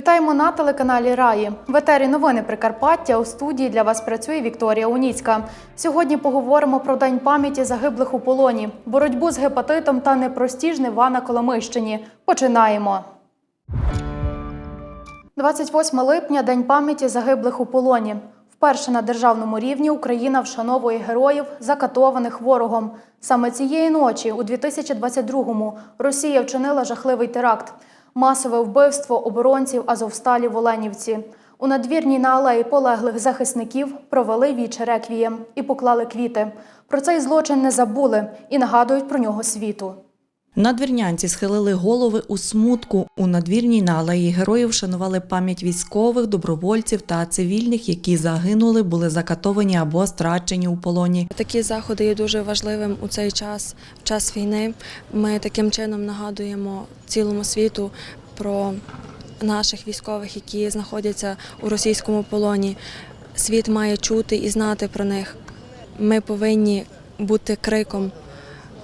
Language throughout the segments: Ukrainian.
Вітаємо на телеканалі Раї. В етері новини Прикарпаття у студії для вас працює Вікторія Уніцька. Сьогодні поговоримо про День пам'яті загиблих у полоні, боротьбу з гепатитом та непрості жнива на Коломийщині. Починаємо. 28 липня День пам'яті загиблих у полоні. Вперше на державному рівні Україна вшановує героїв, закатованих ворогом. Саме цієї ночі, у 2022-му, Росія вчинила жахливий теракт. Масове вбивство оборонців Азовсталі в Оленівці. У надвірній на алеї полеглих захисників провели віче реквієм і поклали квіти. Про цей злочин не забули і нагадують про нього світу. Надвірнянці схилили голови у смутку. У надвірній на алеї героїв шанували пам'ять військових, добровольців та цивільних, які загинули, були закатовані або страчені у полоні. Такі заходи є дуже важливим у цей час, в час війни. Ми таким чином нагадуємо цілому світу про наших військових, які знаходяться у російському полоні. Світ має чути і знати про них. Ми повинні бути криком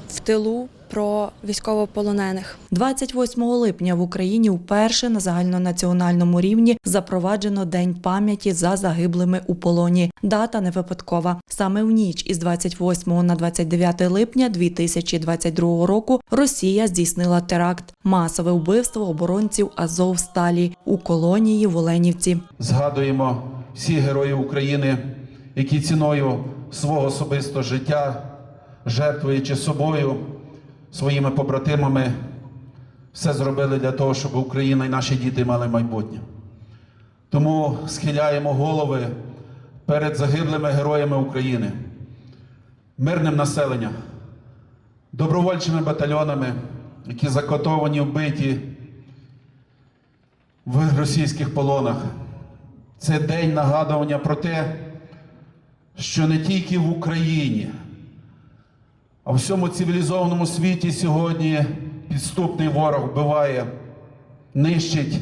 в тилу про військовополонених. 28 липня в Україні вперше на загальнонаціональному рівні запроваджено День пам'яті за загиблими у полоні. Дата не випадкова. Саме в ніч із 28 на 29 липня 2022 року Росія здійснила теракт масове вбивство оборонців Азовсталі у колонії в Оленівці. Згадуємо всіх героїв України, які ціною свого особистого життя, жертвуючи собою, своїми побратимами, все зробили для того, щоб Україна і наші діти мали майбутнє. Тому схиляємо голови перед загиблими героями України, мирним населенням, добровольчими батальйонами, які закотовані, вбиті в російських полонах. Це день нагадування про те, що не тільки в Україні, а в всьому цивілізованому світі сьогодні підступний ворог вбиває, нищить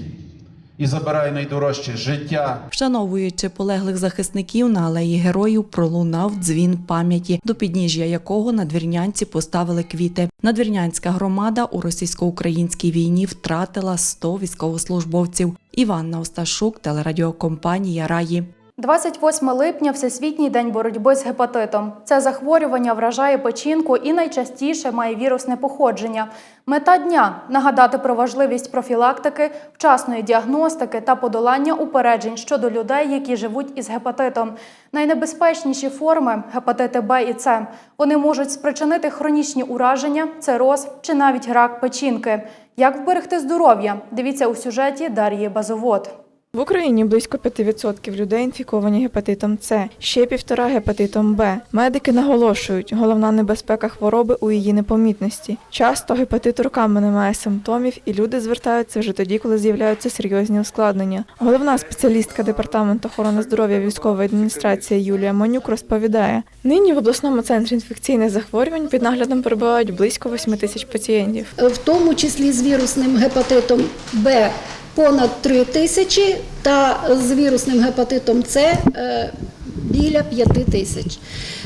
і забирає найдорожче життя, Вшановуючи полеглих захисників на алеї героїв, пролунав дзвін пам'яті, до підніжжя якого надвірнянці поставили квіти. Надвірнянська громада у російсько-українській війні втратила 100 військовослужбовців. Іванна Осташук, телерадіокомпанія Раї. 28 липня Всесвітній день боротьби з гепатитом. Це захворювання вражає печінку і найчастіше має вірусне походження. Мета дня нагадати про важливість профілактики, вчасної діагностики та подолання упереджень щодо людей, які живуть із гепатитом. Найнебезпечніші форми гепатити Б і С. Вони можуть спричинити хронічні ураження, цироз чи навіть рак печінки. Як вберегти здоров'я? Дивіться у сюжеті Дар'ї Базовод. В Україні близько 5% людей інфіковані гепатитом С, ще півтора гепатитом Б. Медики наголошують, головна небезпека хвороби у її непомітності. Часто гепатит роками не має симптомів, і люди звертаються вже тоді, коли з'являються серйозні ускладнення. Головна спеціалістка департаменту охорони здоров'я військової адміністрації Юлія Манюк розповідає: нині в обласному центрі інфекційних захворювань під наглядом перебувають близько 8 тисяч пацієнтів. в тому числі з вірусним гепатитом Б понад 3 тисячі та з вірусним гепатитом С е, біля 5 тисяч.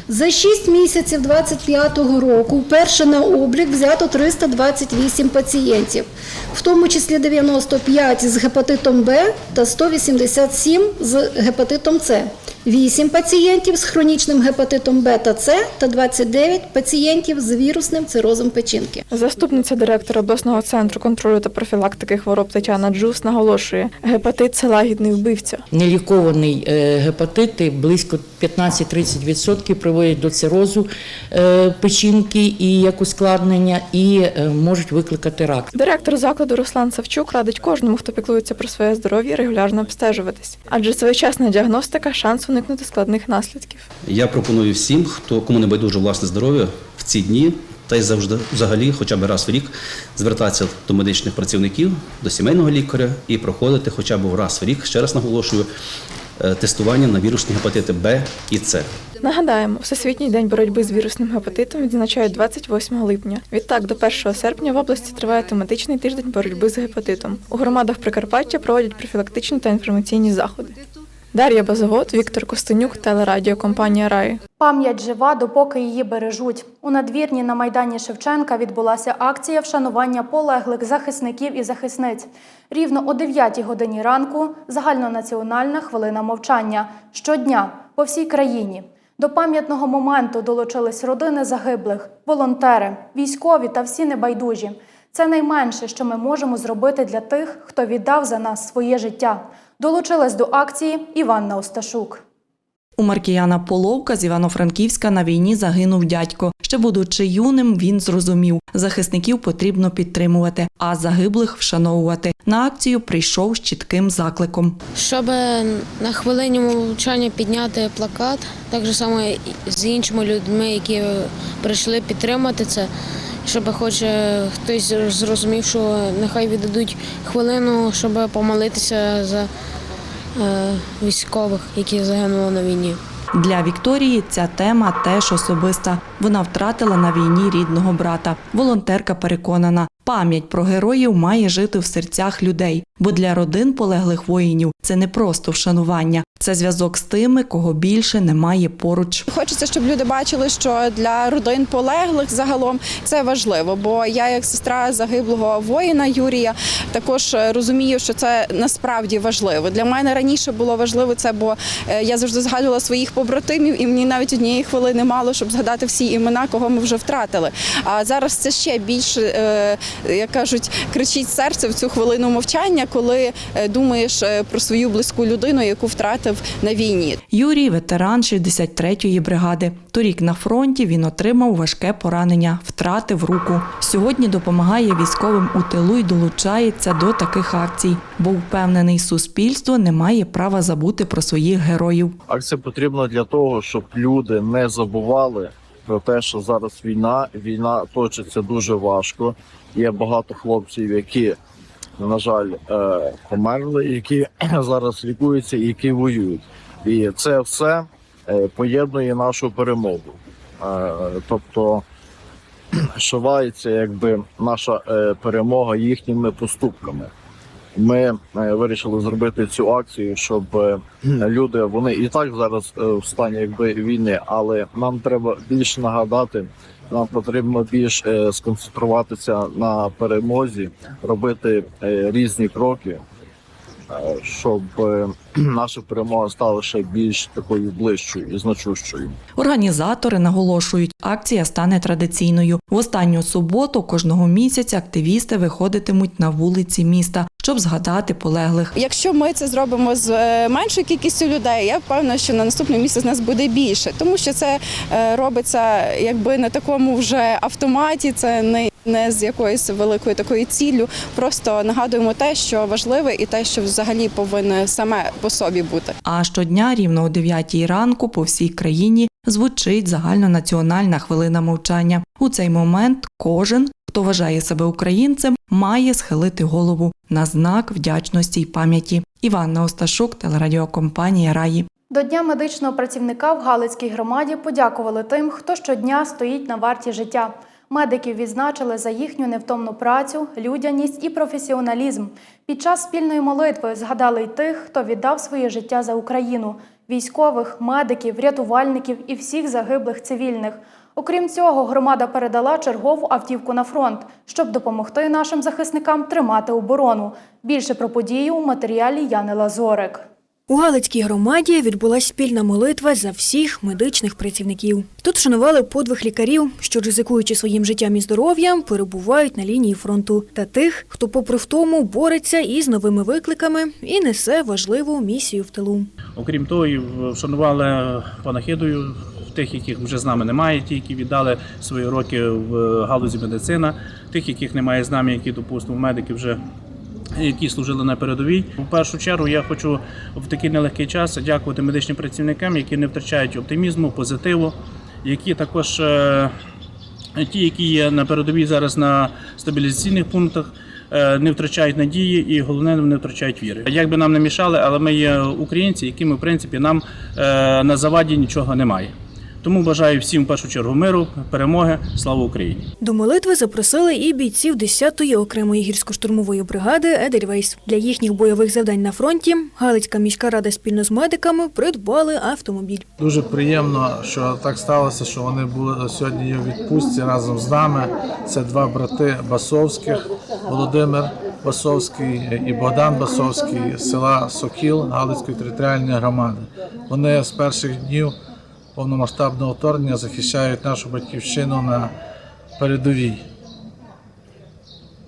За 6 місяців 2025 року вперше на облік взято 328 пацієнтів, в тому числі 95 з гепатитом Б та 187 з гепатитом С. 8 пацієнтів з хронічним гепатитом Б та С та 29 пацієнтів з вірусним цирозом печінки. Заступниця директора обласного центру контролю та профілактики хвороб Тетяна Джус наголошує, гепатит це лагідний вбивця. Нелікований е, гепатити близько 15-30% приводять до цирозу е, печінки і як ускладнення, і е, можуть викликати рак. Директор закладу Руслан Савчук радить кожному, хто піклується про своє здоров'я, регулярно обстежуватись, адже своєчасна діагностика шанс уникнути складних наслідків. Я пропоную всім, хто кому не байдуже власне здоров'я в ці дні, та й завжди взагалі, хоча б раз в рік, звертатися до медичних працівників, до сімейного лікаря і проходити хоча б раз в рік, ще раз наголошую, е, тестування на вірусні гепатити Б і С. Нагадаємо, Всесвітній день боротьби з вірусним гепатитом відзначають 28 липня. Відтак, до 1 серпня в області триває тематичний тиждень боротьби з гепатитом. У громадах Прикарпаття проводять профілактичні та інформаційні заходи. Дар'я Базавод, Віктор Костенюк, телерадіокомпанія Раї. Пам'ять жива, допоки її бережуть. У надвірні на майдані Шевченка відбулася акція вшанування полеглих захисників і захисниць. Рівно о 9 годині ранку загальнонаціональна хвилина мовчання щодня по всій країні. До пам'ятного моменту долучились родини загиблих, волонтери, військові та всі небайдужі. Це найменше, що ми можемо зробити для тих, хто віддав за нас своє життя. Долучилась до акції Іванна Осташук. У Маркіяна Половка з Івано-Франківська на війні загинув дядько. Ще будучи юним, він зрозумів, захисників потрібно підтримувати, а загиблих вшановувати. На акцію прийшов з чітким закликом. Щоб на хвилині мовчання підняти плакат, так же само з іншими людьми, які прийшли підтримати це, щоб хоч хтось зрозумів, що нехай віддадуть хвилину, щоб помолитися за е, військових, які загинули на війні. Для Вікторії ця тема теж особиста. Вона втратила на війні рідного брата. Волонтерка переконана, пам'ять про героїв має жити в серцях людей, бо для родин полеглих воїнів це не просто вшанування, це зв'язок з тими, кого більше немає поруч. Хочеться, щоб люди бачили, що для родин полеглих загалом це важливо. Бо я, як сестра загиблого воїна Юрія, також е, розумію, що це насправді важливо. Для мене раніше було важливо це, бо е, я завжди згадувала своїх побратимів, і мені навіть однієї хвилини мало, щоб згадати всі імена, кого ми вже втратили. А зараз це ще більше, е, як кажуть, кричить серце в цю хвилину мовчання, коли е, думаєш е, про свою близьку людину, яку втратив на війні. Юрій ветеран 63-ї бригади. Торік на фронті він отримав важке поранення, втратив руку. Сьогодні допомагає військовим у тилу і долучається до таких акцій, бо впевнений, суспільство не має права забути про своїх героїв. Акція потрібна для того, щоб люди не забували про те, що зараз війна. Війна точиться дуже важко. Є багато хлопців, які, на жаль, е, померли, які зараз лікуються і які воюють. І це все е, поєднує нашу перемогу. Е, Тобто шивається якби наша перемога їхніми поступками. Ми е, вирішили зробити цю акцію, щоб е, люди вони і так зараз е, в стані якби війни, але нам треба більше нагадати. Нам потрібно більш сконцентруватися на перемозі, робити різні кроки, щоб наша перемога стала ще більш такою ближчою і значущою. Організатори наголошують, акція стане традиційною. В останню суботу кожного місяця активісти виходитимуть на вулиці міста, щоб згадати полеглих. Якщо ми це зробимо з е, меншою кількістю людей, я впевнена, що на наступний місяць нас буде більше, тому що це е, робиться якби на такому вже автоматі. Це не не з якоюсь великою такою ціллю. Просто нагадуємо те, що важливе, і те, що взагалі повинне саме по собі бути. А щодня рівно о 9 ранку по всій країні звучить загальнонаціональна хвилина мовчання. У цей момент кожен, хто вважає себе українцем, має схилити голову на знак вдячності й пам'яті. Іванна Осташук, телерадіокомпанія Раї. До Дня медичного працівника в Галицькій громаді подякували тим, хто щодня стоїть на варті життя. Медиків відзначили за їхню невтомну працю, людяність і професіоналізм. Під час спільної молитви згадали й тих, хто віддав своє життя за Україну військових, медиків, рятувальників і всіх загиблих цивільних. Окрім цього, громада передала чергову автівку на фронт, щоб допомогти нашим захисникам тримати оборону. Більше про подію у матеріалі Яни Лазорик. У Галицькій громаді відбулася спільна молитва за всіх медичних працівників. Тут вшанували подвиг лікарів, що, ризикуючи своїм життям і здоров'ям, перебувають на лінії фронту, та тих, хто, попри втому, бореться із новими викликами і несе важливу місію в тилу. Окрім того, вшанували панахидою тих, яких вже з нами немає, ті, які віддали свої роки в галузі медицина, тих, яких немає з нами, які, допустимо, медики вже. Які служили на передовій. В першу чергу я хочу в такий нелегкий час дякувати медичним працівникам, які не втрачають оптимізму, позитиву, які також е, ті, які є на передовій зараз на стабілізаційних пунктах, е, не втрачають надії і головне не втрачають віри. Як би нам не мішали, але ми є українці, якими в принципі нам е, на заваді нічого немає. Тому бажаю всім в першу чергу миру, перемоги, слава Україні! До молитви запросили і бійців 10-ї окремої гірсько-штурмової бригади Едельвейс. Для їхніх бойових завдань на фронті Галицька міська рада спільно з медиками придбали автомобіль. Дуже приємно, що так сталося, що вони були сьогодні в відпустці разом з нами. Це два брати Басовських, Володимир Басовський і Богдан Басовський з села Сокіл Галицької територіальної громади. Вони з перших днів повномасштабного вторгнення захищають нашу батьківщину на передовій.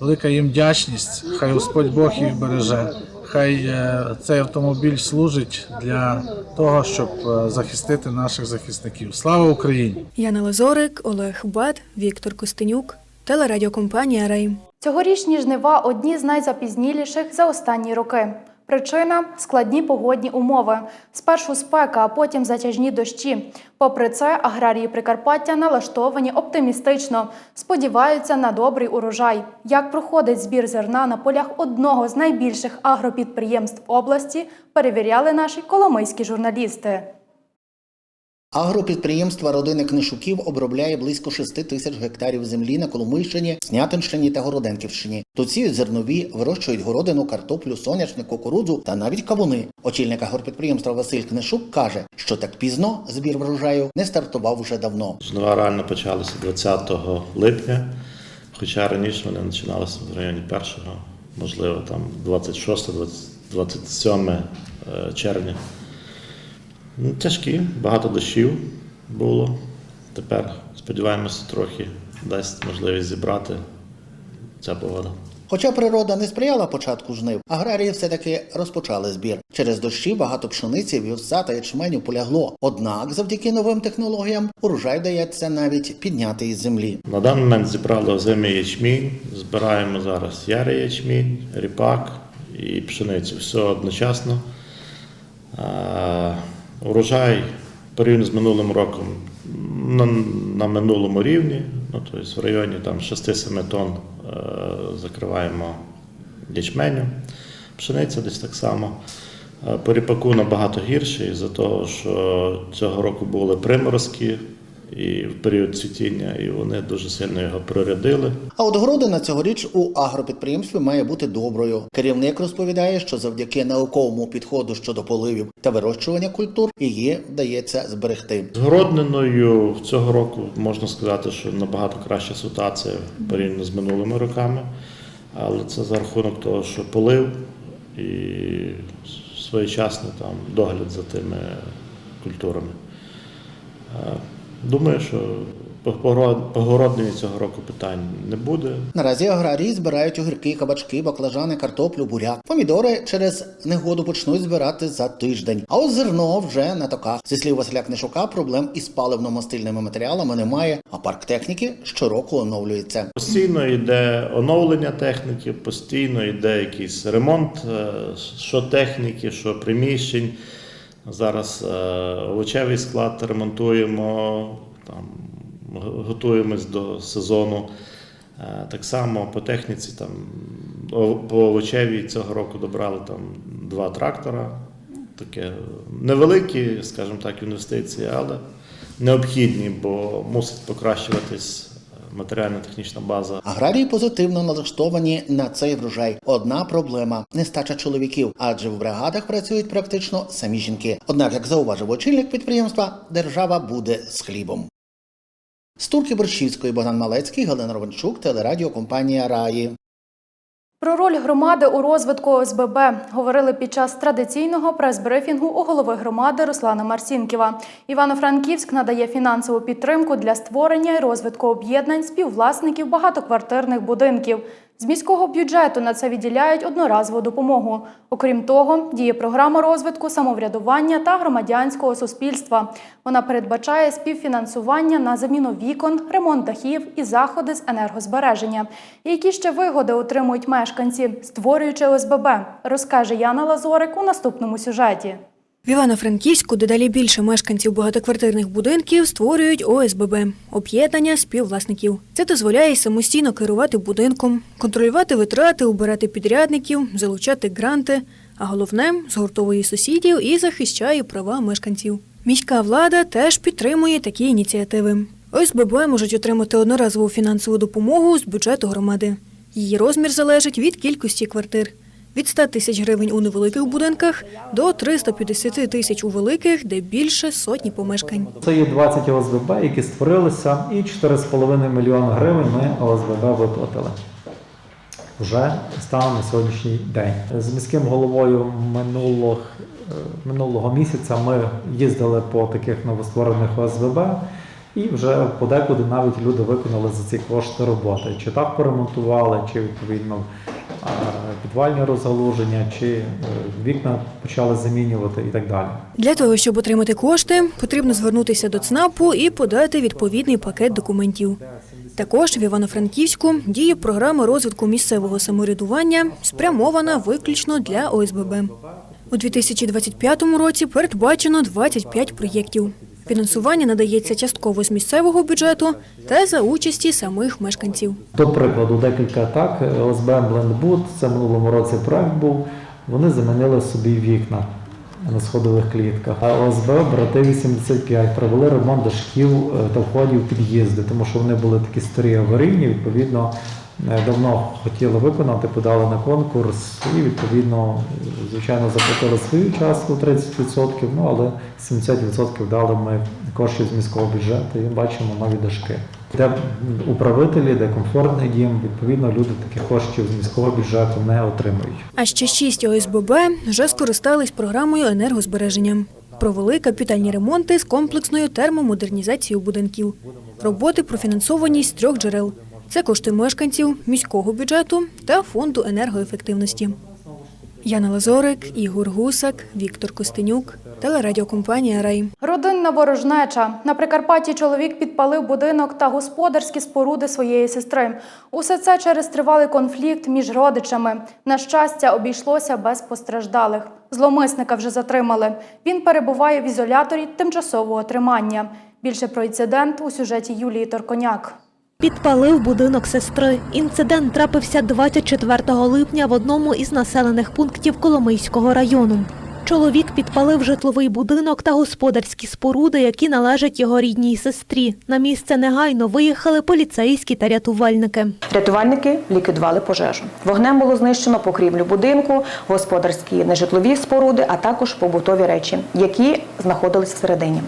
Велика їм вдячність. Хай Господь Бог їх береже. Хай е, цей автомобіль служить для того, щоб е, захистити наших захисників. Слава Україні! Яна Лазорик, Олег Бат, Віктор Костенюк, телерадіокомпанія Рейм. Цьогорічні жнива одні з найзапізніліших за останні роки. Причина складні погодні умови. Спершу спека, а потім затяжні дощі. Попри це, аграрії Прикарпаття налаштовані оптимістично, сподіваються на добрий урожай. Як проходить збір зерна на полях одного з найбільших агропідприємств області, перевіряли наші коломийські журналісти. Агропідприємство родини Книшуків обробляє близько 6 тисяч гектарів землі на Коломийщині, Снятинщині та Городенківщині. Тут зернові, вирощують городину, картоплю, соняшник, кукурудзу та навіть кавуни. Очільник агропідприємства Василь Книшук каже, що так пізно збір врожаю не стартував уже давно. Жнива реально почалися 20 липня, хоча раніше вони починалися в районі 1, можливо, там 26, 27 е, червня. Ну, Тяжкі, багато дощів було. Тепер сподіваємося, трохи дасть можливість зібрати ця погода. Хоча природа не сприяла початку жнив, аграрії все-таки розпочали збір. Через дощі багато пшениці, вівса та ячменю полягло. Однак, завдяки новим технологіям, урожай вдається навіть підняти із землі. На даний момент зібрали озимий ячмінь, збираємо зараз ярий ячмінь, ріпак і пшеницю. Все одночасно. Урожай порівняно з минулим роком на, на минулому рівні, ну, тобто в районі там 6-7 тонн е, закриваємо ячменю, пшениця десь так само. Е, По ріпаку набагато гірше, із-за того, що цього року були приморозки і в період цвітіння, і вони дуже сильно його прорядили. А от городина цьогоріч у агропідприємстві має бути доброю. Керівник розповідає, що завдяки науковому підходу щодо поливів та вирощування культур її вдається зберегти. З городниною цього року можна сказати, що набагато краща ситуація порівняно з минулими роками, але це за рахунок того, що полив і своєчасний там догляд за тими культурами. Думаю, що по город- цього року питань не буде. Наразі аграрії збирають огірки, кабачки, баклажани, картоплю, буряк. Помідори через негоду почнуть збирати за тиждень. А от зерно вже на токах. Зі слів Василя Книшука, проблем із паливно-мастильними матеріалами немає, а парк техніки щороку оновлюється. Постійно йде оновлення техніки, постійно йде якийсь ремонт, е, що техніки, що приміщень. Зараз е, овочевий склад ремонтуємо, там, готуємось до сезону. Е, Так само по техніці, там, по овочевій цього року добрали там, два трактора. Таке невеликі, скажімо так, інвестиції, але необхідні, бо мусить покращуватись матеріально-технічна база Аграрії позитивно налаштовані на цей врожай. Одна проблема нестача чоловіків, адже в бригадах працюють практично самі жінки. Однак, як зауважив очільник підприємства, держава буде з хлібом. З Турки Борщівської Богдан Малецький, Галина Ровенчук, телерадіокомпанія Раї. Про роль громади у розвитку ОСББ говорили під час традиційного прес-брифінгу у голови громади Руслана Марсінківа. Івано-Франківськ надає фінансову підтримку для створення і розвитку об'єднань співвласників багатоквартирних будинків. З міського бюджету на це відділяють одноразову допомогу. Окрім того, діє програма розвитку самоврядування та громадянського суспільства. Вона передбачає співфінансування на заміну вікон, ремонт дахів і заходи з енергозбереження. Які ще вигоди отримують мешканці, створюючи ОСББ, розкаже Яна Лазорик у наступному сюжеті. В Івано-Франківську дедалі більше мешканців багатоквартирних будинків створюють ОСББ – об'єднання співвласників. Це дозволяє самостійно керувати будинком, контролювати витрати, убирати підрядників, залучати гранти, а головне – згуртовує сусідів і захищає права мешканців. Міська влада теж підтримує такі ініціативи. ОСББ можуть отримати одноразову фінансову допомогу з бюджету громади. Її розмір залежить від кількості квартир. Від 100 тисяч гривень у невеликих будинках до 350 тисяч у великих, де більше сотні помешкань. Це є 20 ОСББ, які створилися, і 4,5 мільйони гривень ми ОСББ виплатили вже станом на сьогоднішній день. З міським головою минулого, е, минулого місяця ми їздили по таких новостворених ОСББ. І вже подекуди навіть люди виконали за ці кошти роботи. Чи так поремонтували, чи відповідно е, підвальні розгалуження, чи е, вікна почали замінювати і так далі. Для того, щоб отримати кошти, потрібно звернутися до ЦНАПу і подати відповідний пакет документів. Також в Івано-Франківську діє програма розвитку місцевого самоврядування, спрямована виключно для ОСББ. У 2025 році передбачено 25 проєктів. Фінансування надається частково з місцевого бюджету та за участі самих мешканців. До прикладу, декілька так. ОСБ Blendboot, це минулому році проект був. Вони замінили собі вікна на сходових клітках. А ОСБ брати 85 провели ремонт дашків е, та входів під'їзди, тому що вони були такі старі аварійні. Відповідно, давно хотіли виконати, подали на конкурс і відповідно, звичайно, заплатили свою частку 30%, ну але 70% дали ми коштів з міського бюджету і бачимо нові дашки. Де управителі, де комфортний дім, відповідно, люди таких коштів з міського бюджету не отримують. А ще шість ОСББ вже скористались програмою енергозбереження. Провели капітальні ремонти з комплексною термомодернізацією будинків. Роботи профінансовані з трьох джерел. Це кошти мешканців, міського бюджету та фонду енергоефективності. Яна Лазорик, Ігор Гусак, Віктор Костенюк, телерадіокомпанія Рай. Родинна ворожнеча. На Прикарпатті чоловік підпалив будинок та господарські споруди своєї сестри. Усе це через тривалий конфлікт між родичами. На щастя, обійшлося без постраждалих. Зломисника вже затримали. Він перебуває в ізоляторі тимчасового тримання. Більше про інцидент у сюжеті Юлії Торконяк. Підпалив будинок сестри. Інцидент трапився 24 липня в одному із населених пунктів Коломийського району. Чоловік підпалив житловий будинок та господарські споруди, які належать його рідній сестрі. На місце негайно виїхали поліцейські та рятувальники. Рятувальники ліквідували пожежу. Вогнем було знищено покрівлю будинку, господарські нежитлові споруди, а також побутові речі, які знаходились всередині.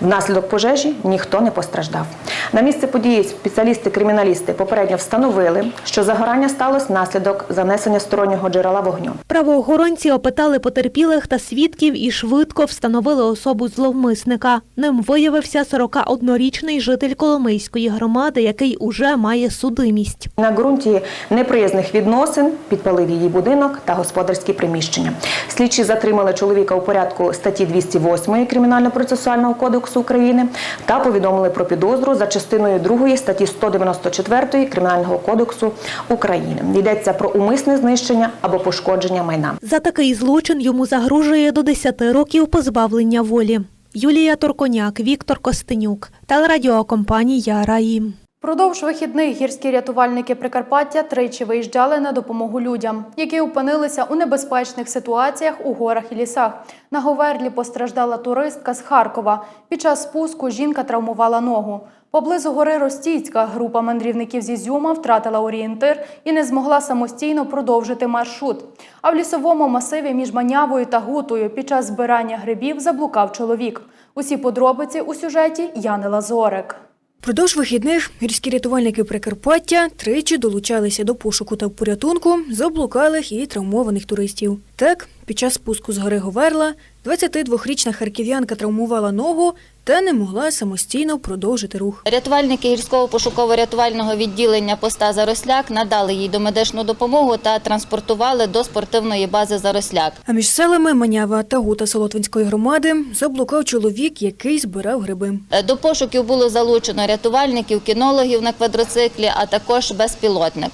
Внаслідок пожежі ніхто не постраждав. На місце події спеціалісти-криміналісти попередньо встановили, що загорання сталося внаслідок занесення стороннього джерела вогню. Правоохоронці опитали потерпілих та свідків і швидко встановили особу зловмисника. Ним виявився 41-річний житель Коломийської громади, який уже має судимість. На ґрунті неприязних відносин підпалив її будинок та господарські приміщення. Слідчі затримали чоловіка у порядку статті 208 Кримінально-процесуального кодексу України та повідомили про підозру за частиною 2 статті 194 Кримінального кодексу України. Йдеться про умисне знищення або пошкодження майна. За такий злочин йому загрожує до 10 років позбавлення волі. Юлія Торконяк, Віктор Костенюк, телерадіокомпанія Раї. Продовж вихідних гірські рятувальники Прикарпаття тричі виїжджали на допомогу людям, які опинилися у небезпечних ситуаціях у горах і лісах. На Говерлі постраждала туристка з Харкова. Під час спуску жінка травмувала ногу. Поблизу гори Ростіцька група мандрівників з Ізюма втратила орієнтир і не змогла самостійно продовжити маршрут. А в лісовому масиві між Манявою та Гутою під час збирання грибів заблукав чоловік. Усі подробиці у сюжеті Яни Лазорик. Продовж вихідних гірські рятувальники Прикарпаття тричі долучалися до пошуку та порятунку заблукалих і травмованих туристів. Так, під час спуску з гори Говерла 22-річна харків'янка травмувала ногу та не могла самостійно продовжити рух. Рятувальники гірського пошуково-рятувального відділення поста Заросляк надали їй домедичну допомогу та транспортували до спортивної бази Заросляк. А між селами Манява та Гута Солотвинської громади заблукав чоловік, який збирав гриби. Е, До пошуків було залучено рятувальників, кінологів на квадроциклі, а також безпілотник.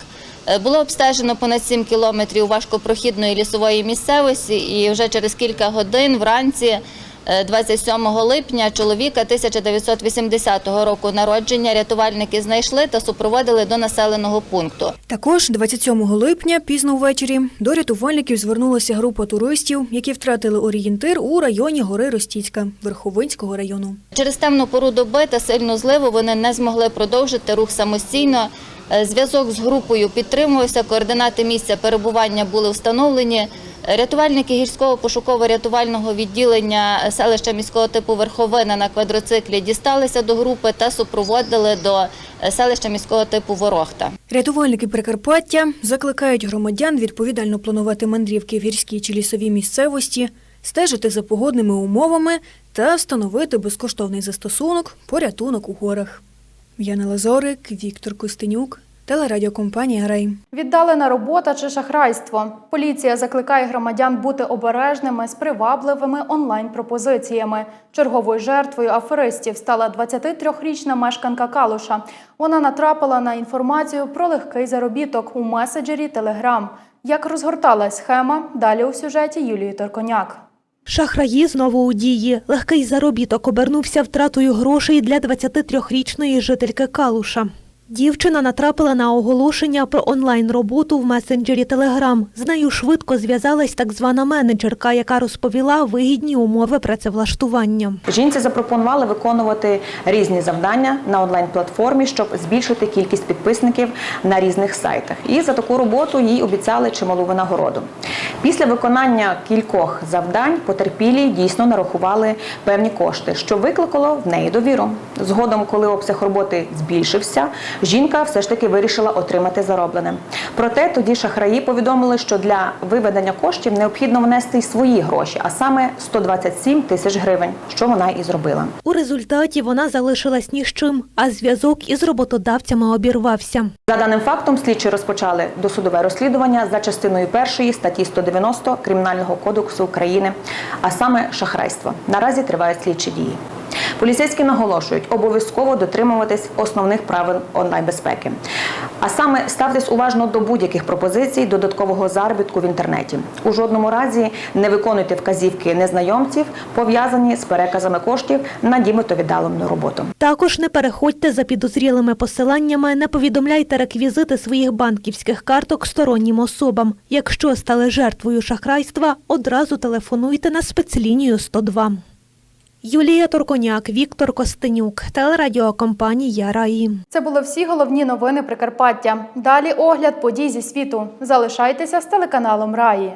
Е, Було обстежено понад 7 кілометрів важкопрохідної лісової місцевості, і вже через кілька годин вранці 27 липня чоловіка 1980 року народження рятувальники знайшли та супроводили до населеного пункту. Також 27 липня, пізно ввечері, до рятувальників звернулася група туристів, які втратили орієнтир у районі гори Ростіцька Верховинського району. Через темну пору доби та сильну зливу вони не змогли продовжити рух самостійно. Е, Зв'язок з групою підтримувався, координати місця перебування були встановлені. Рятувальники гірського пошуково-рятувального відділення селища міського типу Верховина на квадроциклі дісталися до групи та супроводили до селища міського типу Ворохта. Рятувальники Прикарпаття закликають громадян відповідально планувати мандрівки в гірській чи лісовій місцевості, стежити за погодними умовами та встановити безкоштовний застосунок порятунок у горах. Яна Лазорик, Віктор Костенюк, телерадіокомпанія Рей. Віддалена робота чи шахрайство. Поліція закликає громадян бути обережними з привабливими онлайн-пропозиціями. Черговою жертвою аферистів стала 23-річна мешканка Калуша. Вона натрапила на інформацію про легкий заробіток у меседжері Телеграм. Як розгорталась схема, далі у сюжеті Юлії Торконяк. Шахраї знову у дії. Легкий заробіток обернувся втратою грошей для 23-річної жительки Калуша. Дівчина натрапила на оголошення про онлайн-роботу в месенджері Телеграм. З нею швидко зв'язалась так звана менеджерка, яка розповіла вигідні умови працевлаштування. Жінці запропонували виконувати різні завдання на онлайн-платформі, щоб збільшити кількість підписників на різних сайтах. І за таку роботу їй обіцяли чималу винагороду. Після виконання кількох завдань потерпілі дійсно нарахували певні кошти, що викликало в неї довіру. Згодом, коли обсяг роботи збільшився, жінка все ж таки вирішила отримати зароблене. Проте тоді шахраї повідомили, що для виведення коштів необхідно внести й свої гроші, а саме 127 тисяч гривень, що вона і зробила. У результаті вона залишилась ні з чим, а зв'язок із роботодавцями обірвався. За даним фактом, слідчі розпочали досудове розслідування за частиною першої статті 190 Кримінального кодексу України, а саме шахрайство. Наразі тривають слідчі дії. Поліцейські наголошують обов'язково дотримуватись основних правил онлайн-безпеки. А саме ставтесь уважно до будь-яких пропозицій додаткового заробітку в інтернеті. У жодному разі не виконуйте вказівки незнайомців, пов'язані з переказами коштів на нібито віддалену роботу. Також не переходьте за підозрілими посиланнями, не повідомляйте реквізити своїх банківських карток стороннім особам. Якщо стали жертвою шахрайства, одразу телефонуйте на спецлінію 102. Юлія Торконяк, Віктор Костенюк, телерадіокомпанія Раї. Це були всі головні новини Прикарпаття. Далі огляд подій зі світу. Залишайтеся з телеканалом Раї.